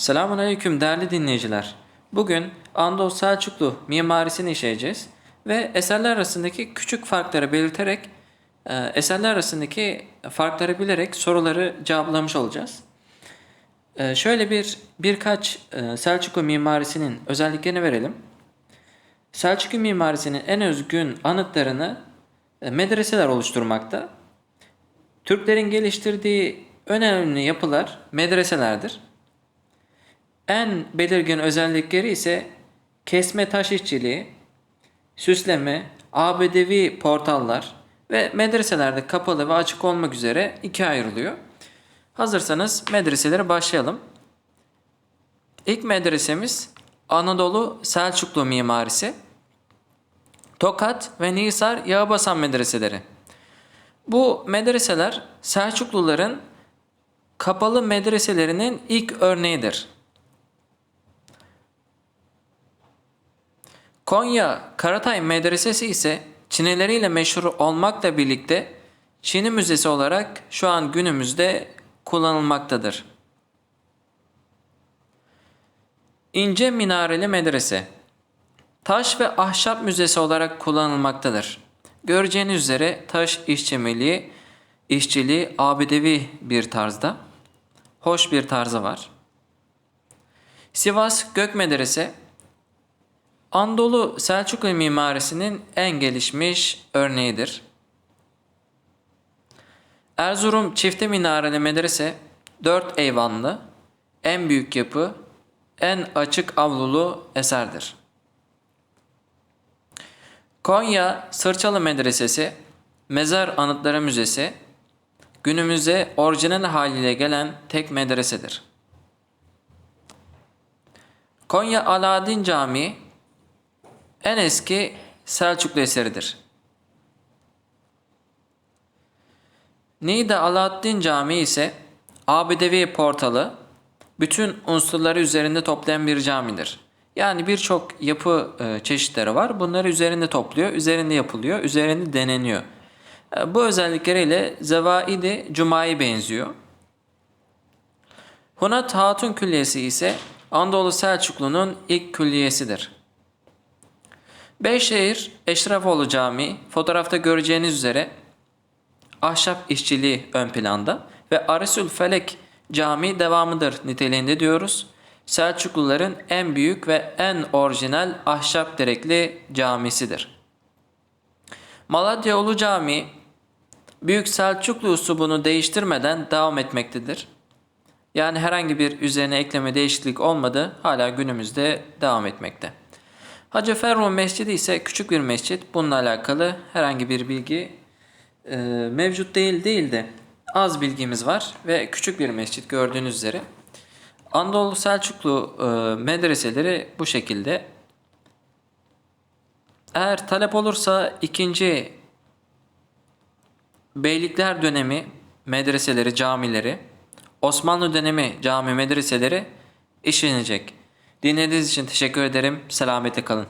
Selamun Aleyküm değerli dinleyiciler. Bugün Anadolu Selçuklu mimarisini işleyeceğiz ve eserler arasındaki küçük farkları belirterek e, eserler arasındaki farkları bilerek soruları cevaplamış olacağız. E, Şöyle bir birkaç e, Selçuklu mimarisinin özelliklerini verelim. Selçuklu mimarisinin en özgün anıtlarını medreseler oluşturmakta. Türklerin geliştirdiği önemli yapılar medreselerdir. En belirgin özellikleri ise kesme taş işçiliği, süsleme, abedevi portallar ve medreselerde kapalı ve açık olmak üzere ikiye ayrılıyor. Hazırsanız medreselere başlayalım. İlk medresemiz Anadolu Selçuklu mimarisi. Tokat ve Nisar Yağbasan medreseleri. Bu medreseler Selçukluların kapalı medreselerinin ilk örneğidir. Konya Karatay Medresesi ise çinileriyle meşhur olmakla birlikte Çini Müzesi olarak şu an günümüzde kullanılmaktadır. İnce Minareli Medrese Taş ve ahşap müzesi olarak kullanılmaktadır. Göreceğiniz üzere taş işçiliği, işçiliği abidevi bir tarzda. Hoş bir tarzı var. Sivas Gök Medrese Anadolu Selçuklu mimarisinin en gelişmiş örneğidir. Erzurum Çifte Minareli Medrese 4 eyvanlı, en büyük yapı, en açık avlulu eserdir. Konya Sırçalı Medresesi, Mezar Anıtları Müzesi, günümüze orijinal haliyle gelen tek medresedir. Konya Alaaddin Camii en eski Selçuklu eseridir. Niğde Alaaddin Camii ise abidevi portalı bütün unsurları üzerinde toplayan bir camidir. Yani birçok yapı e, çeşitleri var. Bunları üzerinde topluyor, üzerinde yapılıyor, üzerinde deneniyor. E, bu özellikleriyle Zevaidi Cuma'ya benziyor. Hunat Hatun Külliyesi ise Anadolu Selçuklu'nun ilk külliyesidir. Beyşehir Eşrefoğlu Camii fotoğrafta göreceğiniz üzere ahşap işçiliği ön planda ve Aresül Felek Camii devamıdır niteliğinde diyoruz. Selçukluların en büyük ve en orijinal ahşap direkli camisidir. Malatya Ulu Camii Büyük Selçuklu usubunu değiştirmeden devam etmektedir. Yani herhangi bir üzerine ekleme değişiklik olmadı hala günümüzde devam etmekte. Hacı Ferruh Mescidi ise küçük bir mescit. Bununla alakalı herhangi bir bilgi e, mevcut değil değil de az bilgimiz var ve küçük bir mescit gördüğünüz üzere. Anadolu Selçuklu e, medreseleri bu şekilde. Eğer talep olursa ikinci Beylikler dönemi medreseleri, camileri, Osmanlı dönemi cami medreseleri işlenecek. Dinlediğiniz için teşekkür ederim. Selametle kalın.